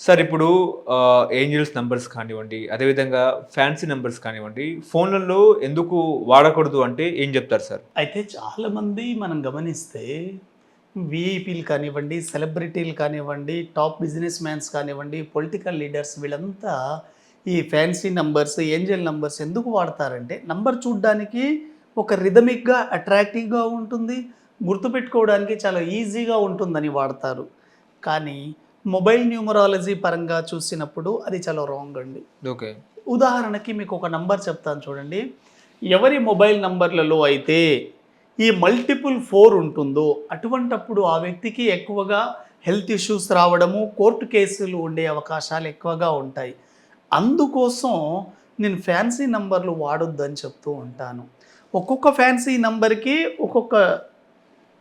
Sir ఇప్పుడు angels numbers కానివ్వండి అదేవిధంగా ఫ్యాన్సీ నంబర్స్ కానివ్వండి ఫోన్లలో ఎందుకు వాడకూడదు అంటే ఏం చెప్తారు సార్? అయితే చాలామంది మనం గమనిస్తే విఐపీలు కానివ్వండి సెలబ్రిటీలు కానివ్వండి టాప్ బిజినెస్ మ్యాన్స్ కానివ్వండి పొలిటికల్ లీడర్స్ వీళ్ళంతా ఈ ఫ్యాన్సీ నంబర్స్ ఏంజల్ నంబర్స్ ఎందుకు వాడతారంటే నంబర్ చూడడానికి ఒక రిథమిక్గా అట్రాక్టివ్గా ఉంటుంది గుర్తుపెట్టుకోవడానికి చాలా ఈజీగా ఉంటుందని వాడతారు. కానీ మొబైల్ న్యూమరాలజీ పరంగా చూసినప్పుడు అది చాలా రాంగ్ అండి. ఓకే. ఉదాహరణకి మీకు ఒక నంబర్ చెప్తాను చూడండి. ఎవరి మొబైల్ నంబర్లలో అయితే ఈ మల్టిపుల్ ఫోర్ ఉంటుందో అటువంటప్పుడు ఆ వ్యక్తికి ఎక్కువగా హెల్త్ ఇష్యూస్ రావడము కోర్టు కేసులు ఉండే అవకాశాలు ఎక్కువగా ఉంటాయి. అందుకోసం నేను ఫ్యాన్సీ నంబర్లు వాడొద్దని చెప్తూ ఉంటాను. ఒక్కొక్క ఫ్యాన్సీ నంబర్కి ఒక్కొక్క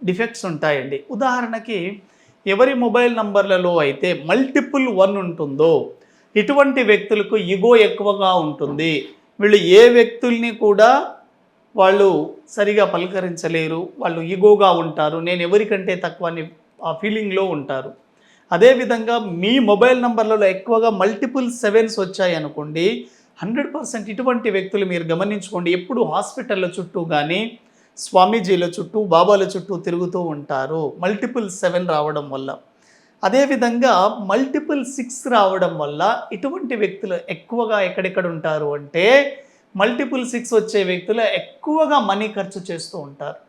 డిఫెక్ట్స్ ఉంటాయండి. ఉదాహరణకి ఎవరి మొబైల్ నంబర్లలో అయితే మల్టిపుల్ వన్ ఉంటుందో ఇటువంటి వ్యక్తులకు ఇగో ఎక్కువగా ఉంటుంది. వీళ్ళు ఏ వ్యక్తుల్ని కూడా వాళ్ళు సరిగా పలకరించలేరు వాళ్ళు ఈగోగా ఉంటారు నేను ఎవరికంటే తక్కువ అని ఆ ఫీలింగ్లో ఉంటారు. అదేవిధంగా మీ మొబైల్ నంబర్లలో ఎక్కువగా మల్టిపుల్ సెవెన్స్ వచ్చాయి అనుకోండి హండ్రెడ్ పర్సెంట్ ఇటువంటి వ్యక్తులు మీరు గమనించుకోండి ఎప్పుడు హాస్పిటల్ల చుట్టూ కానీ స్వామీజీల చుట్టూ బాబాల చుట్టూ తిరుగుతూ ఉంటారు. మల్టిపుల్ సెవెన్ రావడం వల్ల. అదేవిధంగా మల్టిపుల్ సిక్స్ రావడం వల్ల ఇటువంటి వ్యక్తులు ఎక్కువగా ఎక్కడెక్కడ ఉంటారు అంటే మల్టిపుల్ సిక్స్ వచ్చే వ్యక్తులు ఎక్కువగా మనీ ఖర్చు చేస్తూ ఉంటారు.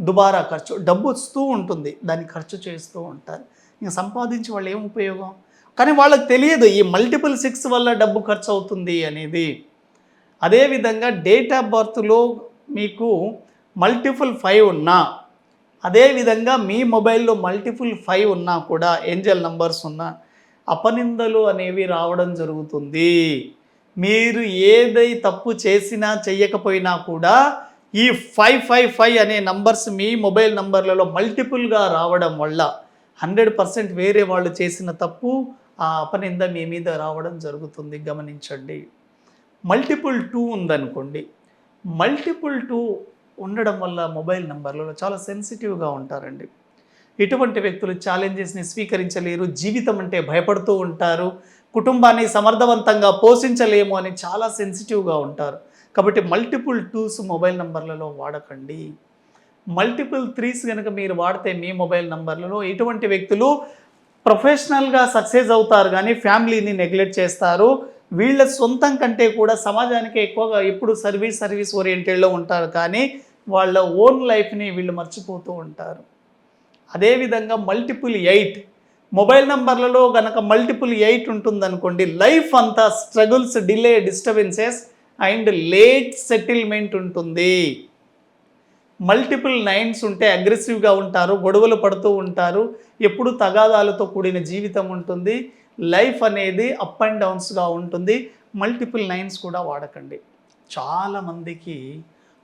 దుబారా ఖర్చు డబ్బు వస్తూ ఉంటుంది. దాన్ని ఖర్చు చేస్తూ ఉంటారు. ఇంకా సంపాదించి వాళ్ళు ఏం ఉపయోగం? కానీ వాళ్ళకి తెలియదు ఈ మల్టిపుల్ సిక్స్ వల్ల డబ్బు ఖర్చు అవుతుంది అనేది. అదేవిధంగా డేట్ ఆఫ్ బర్త్లో మీకు మల్టిపుల్ ఫైవ్ ఉన్నా అదేవిధంగా మీ మొబైల్లో మల్టిపుల్ ఫైవ్ ఉన్నా కూడా ఏంజల్ నంబర్స్ ఉన్నా అపనిందలు అనేవి రావడం జరుగుతుంది. మీరు ఏదై తప్పు చేసినా చెయ్యకపోయినా కూడా ఈ ఫైవ్ ఫైవ్ ఫైవ్ అనే నంబర్స్ మీ మొబైల్ నంబర్లలో మల్టిపుల్గా రావడం వల్ల హండ్రెడ్ పర్సెంట్ వేరే వాళ్ళు చేసిన తప్పు ఆ అపనింద మీ మీద రావడం జరుగుతుంది. గమనించండి. మల్టిపుల్ టూ ఉందనుకోండి. మల్టిపుల్ టూ ఉండడం వల్ల మొబైల్ నంబర్లలో చాలా సెన్సిటివ్గా ఉంటారండి. ఇటువంటి వ్యక్తులు ఛాలెంజెస్ని స్వీకరించలేరు జీవితం అంటే భయపడుతూ ఉంటారు కుటుంబాన్ని సమర్థవంతంగా పోషించలేము అని చాలా సెన్సిటివ్గా ఉంటారు. కాబట్టి మల్టిపుల్ టూస్ మొబైల్ నంబర్లలో వాడకండి. మల్టిపుల్ త్రీస్ కనుక మీరు వాడితే మీ మొబైల్ నంబర్లలో ఇటువంటి వ్యక్తులు ప్రొఫెషనల్గా సక్సెస్ అవుతారు కానీ ఫ్యామిలీని నెగ్లెక్ట్ చేస్తారు. వీళ్ళ సొంతం కంటే కూడా సమాజానికి ఎక్కువగా ఎప్పుడు సర్వీస్ సర్వీస్ ఓరియంటెడ్లో ఉంటారు కానీ వాళ్ళ ఓన్ లైఫ్ని వీళ్ళు మర్చిపోతూ ఉంటారు. అదేవిధంగా మల్టిపుల్ ఎయిట్ మొబైల్ నంబర్లలో గనక మల్టిపుల్ ఎయిట్ ఉంటుందనుకోండి లైఫ్ అంతా struggles delay disturbances and late settlement ఉంటుంది. మల్టిపుల్ నైన్స్ ఉంటే అగ్రెసివ్గా ఉంటారు గొడవలు పడుతూ ఉంటారు ఎప్పుడు తగాదాలతో కూడిన జీవితం ఉంటుంది లైఫ్ అనేది అప్ అండ్ డౌన్స్గా ఉంటుంది మల్టిపుల్ నైన్స్ కూడా వాడకండి. చాలామందికి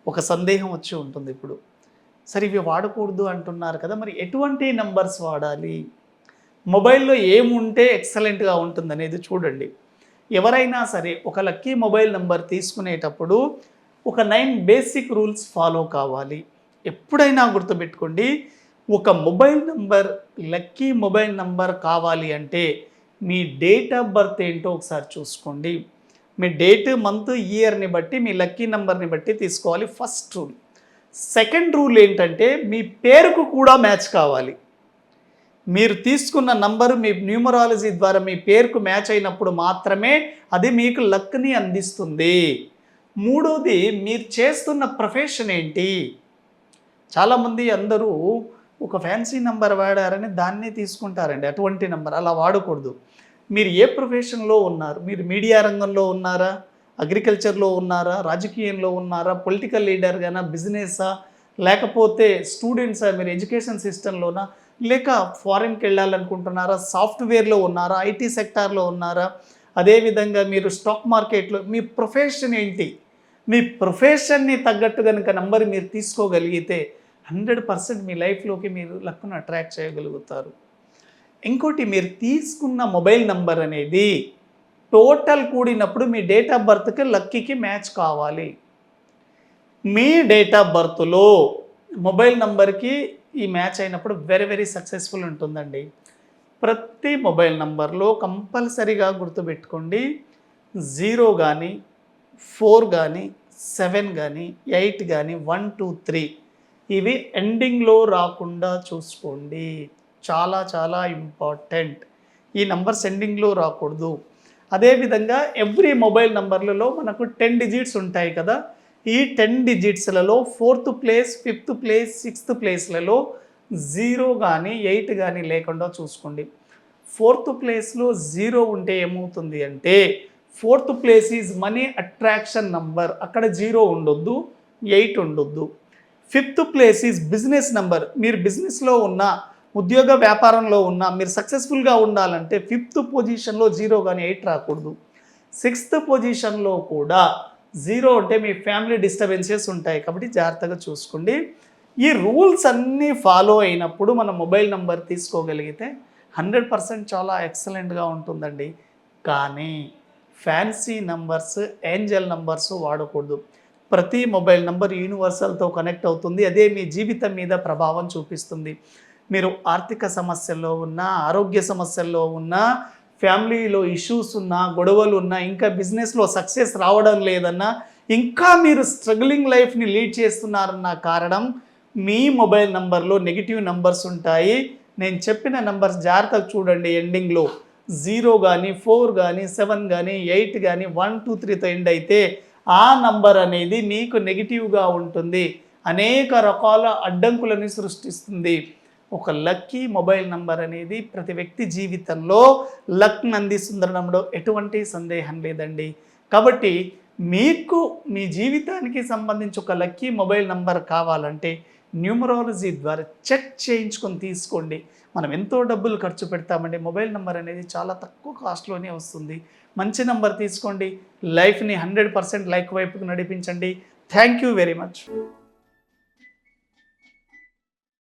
ఒక సందేహం వచ్చి ఉంటుంది ఇప్పుడు. సరే ఇవి వాడకూడదు అంటున్నారు కదా మరి ఎటువంటి నంబర్స్ వాడాలి? మొబైల్లో ఏముంటే ఎక్సలెంట్గా ఉంటుంది అనేది చూడండి. ఎవరైనా సరే ఒక లక్కీ మొబైల్ నెంబర్ తీసుకునేటప్పుడు ఒక నైన్ బేసిక్ రూల్స్ ఫాలో కావాలి. ఎప్పుడైనా గుర్తుపెట్టుకోండి ఒక mobile number lucky mobile number కావాలి అంటే మీ డేట్ ఆఫ్ బర్త్ ఏంటో ఒకసారి చూసుకోండి. మీ డేట్ మంత్ ఇయర్ని బట్టి మీ లక్కీ నెంబర్ని బట్టి తీసుకోవాలి ఫస్ట్ రూల్. సెకండ్ రూల్ ఏంటంటే మీ పేరుకు కూడా మ్యాచ్ కావాలి. మీరు తీసుకున్న నంబరు మీ న్యూమరాలజీ ద్వారా మీ పేరుకు మ్యాచ్ అయినప్పుడు మాత్రమే అది మీకు లక్ని అందిస్తుంది. మూడోది మీరు చేస్తున్న ప్రొఫెషన్ ఏంటి? చాలామంది అందరూ ఒక ఫ్యాన్సీ నంబర్ వాడారని దాన్నే తీసుకుంటారండి. అటువంటి నంబర్ అలా వాడకూడదు. మీరు ఏ ప్రొఫెషన్లో ఉన్నారు? మీరు మీడియా రంగంలో ఉన్నారా? అగ్రికల్చర్లో ఉన్నారా? రాజకీయంలో ఉన్నారా? పొలిటికల్ లీడర్గానా? బిజినెసా లేకపోతే స్టూడెంట్సా? మీరు ఎడ్యుకేషన్ సిస్టంలోనా? లేక ఫారిన్కి వెళ్ళాలనుకుంటున్నారా? సాఫ్ట్వేర్లో ఉన్నారా? ఐటీ సెక్టార్లో ఉన్నారా? అదేవిధంగా మీరు స్టాక్ మార్కెట్లో మీ ప్రొఫెషన్ ఏంటి? మీ ప్రొఫెషన్ని తగ్గట్టు కనుక నంబర్ మీరు తీసుకోగలిగితే హండ్రెడ్ పర్సెంట్ మీ లైఫ్లోకి మీరు లక్కును అట్రాక్ట్ చేయగలుగుతారు. ఇంకోటి మీరు తీసుకున్న మొబైల్ నంబర్ అనేది టోటల్ కూడినప్పుడు మీ డేట్ ఆఫ్ బర్త్కి లక్కీకి మ్యాచ్ కావాలి. మీ డేట్ ఆఫ్ బర్త్లో మొబైల్ నంబర్కి ఈ మ్యాచ్ అయినప్పుడు వెరీ వెరీ సక్సెస్ఫుల్ ఉంటుందండి. ప్రతి మొబైల్ నంబర్లో కంపల్సరీగా గుర్తుపెట్టుకోండి. జీరో కానీ ఫోర్ కానీ సెవెన్ కానీ ఎయిట్ కానీ వన్ టూ త్రీ ఇవి ఎండింగ్లో రాకుండా చూసుకోండి. చాలా చాలా ఇంపార్టెంట్ ఈ నంబర్ సెండింగ్లో రాకూడదు. అదేవిధంగా ఎవ్రీ మొబైల్ నంబర్లలో మనకు టెన్ డిజిట్స్ ఉంటాయి కదా. ఈ ten డిజిట్స్లలో fourth place fifth place sixth ప్లేస్లలో zero కానీ ఎయిట్ కానీ లేకుండా చూసుకోండి. ఫోర్త్ ప్లేస్లో జీరో ఉంటే ఏమవుతుంది అంటే fourth place is money attraction number అక్కడ జీరో ఉండొద్దు ఎయిట్ ఉండొద్దు. Fifth place is business number మీరు బిజినెస్లో ఉన్న ఉద్యోగ వ్యాపారంలో ఉన్న మీరు సక్సెస్ఫుల్గా ఉండాలంటే ఫిఫ్త్ పొజిషన్లో జీరో కానీ ఎయిట్ రాకూడదు. సిక్స్త్ పొజిషన్లో కూడా జీరో అంటే మీ ఫ్యామిలీ డిస్టర్బెన్సెస్ ఉంటాయి కాబట్టి జాగ్రత్తగా చూసుకోండి. ఈ రూల్స్ అన్నీ ఫాలో అయినప్పుడు మన మొబైల్ నంబర్ తీసుకోగలిగితే హండ్రెడ్ పర్సెంట్ చాలా ఎక్సలెంట్గా ఉంటుందండి. కానీ ఫ్యాన్సీ నంబర్స్ ఏంజల్ నంబర్స్ వాడకూడదు. ప్రతి మొబైల్ నంబర్ యూనివర్సల్తో కనెక్ట్ అవుతుంది. అదే మీ జీవితం మీద ప్రభావం చూపిస్తుంది. మీరు ఆర్థిక సమస్యల్లో ఉన్నా ఆరోగ్య సమస్యల్లో ఉన్నా ఫ్యామిలీలో ఇష్యూస్ ఉన్నా గొడవలు ఉన్నా ఇంకా బిజినెస్లో సక్సెస్ రావడం లేదన్నా ఇంకా మీరు స్ట్రగ్లింగ్ లైఫ్ని లీడ్ చేస్తున్నారన్న కారణం మీ మొబైల్ నంబర్లో నెగిటివ్ నంబర్స్ ఉంటాయి. నేను చెప్పిన నంబర్స్ జాగ్రత్తగా చూడండి ఎండింగ్లో. జీరో కానీ ఫోర్ కానీ సెవెన్ కానీ ఎయిట్ కానీ వన్ టూ త్రీతో ఎండ్ అయితే ఆ నంబర్ అనేది మీకు నెగిటివ్గా ఉంటుంది. అనేక రకాల అడ్డంకులని సృష్టిస్తుంది. ఒక లక్కీ మొబైల్ నంబర్ అనేది ప్రతి వ్యక్తి జీవితంలో లక్ అందిస్తుందనడంలో ఎటువంటి సందేహం లేదండి. కాబట్టి మీకు మీ జీవితానికి సంబంధించి ఒక లక్కీ మొబైల్ నంబర్ కావాలంటే న్యూమరాలజీ ద్వారా చెక్ చేయించుకొని తీసుకోండి. మనం ఎంతో డబ్బులు ఖర్చు పెడతామండి. మొబైల్ నెంబర్ అనేది చాలా తక్కువ కాస్ట్లోనే వస్తుంది. మంచి నెంబర్ తీసుకోండి. లైఫ్ని హండ్రెడ్ పర్సెంట్ లైక్ వైపుకు నడిపించండి. Thank you very much.